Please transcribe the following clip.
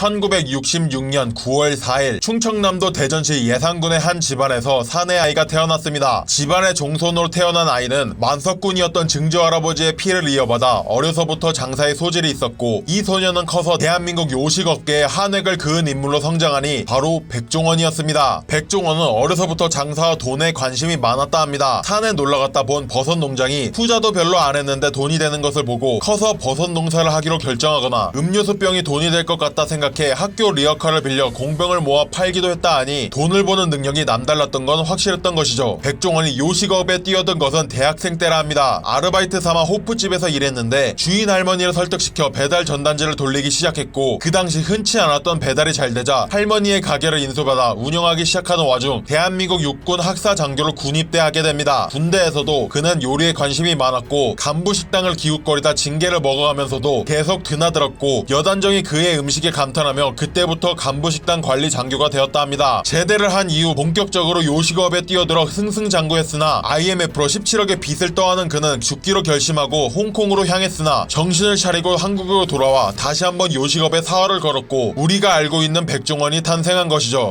1966년 9월 4일 충청남도 대전시 예산군의 한 집안에서 사내 아이가 태어났습니다. 집안의 종손으로 태어난 아이는 만석군이었던 증조 할아버지의 피를 이어받아 어려서부터 장사의 소질이 있었고 이 소녀는 커서 대한민국 요식업계의 한획을 그은 인물로 성장하니 바로 백종원이었습니다. 백종원은 어려서부터 장사와 돈에 관심이 많았다 합니다. 산에 놀러갔다 본 버섯 농장이 투자도 별로 안 했는데 돈이 되는 것을 보고 커서 버섯 농사를 하기로 결정하거나 음료수병이 돈이 될 것 같다 생각 해 학교 리어카를 빌려 공병을 모아 팔기도 했다 하니 돈을 버는 능력이 남달랐던 건 확실했던 것이죠. 백종원이 요식업에 뛰어든 것은 대학생 때라 합니다. 아르바이트 삼아 호프집에서 일했는데 주인 할머니를 설득시켜 배달 전단지를 돌리기 시작했고 그 당시 흔치 않았던 배달이 잘 되자 할머니의 가게를 인수받아 운영하기 시작하는 와중 대한민국 육군 학사 장교로 군입대 하게 됩니다. 군대에서도 그는 요리에 관심이 많았고 간부 식당을 기웃거리다 징계를 먹어가면서도 계속 드나들었고 여단정이 그의 음식에 감탄 하며 그때부터 간부 식당 관리 장교가 되었다 합니다. 제대를 한 이후 본격적으로 요식업에 뛰어들어 승승장구했으나 IMF로 17억의 빚을 떠안은 그는 죽기로 결심하고 홍콩으로 향했으나 정신을 차리고 한국으로 돌아와 다시 한번 요식업에 사활을 걸었고 우리가 알고 있는 백종원이 탄생한 것이죠.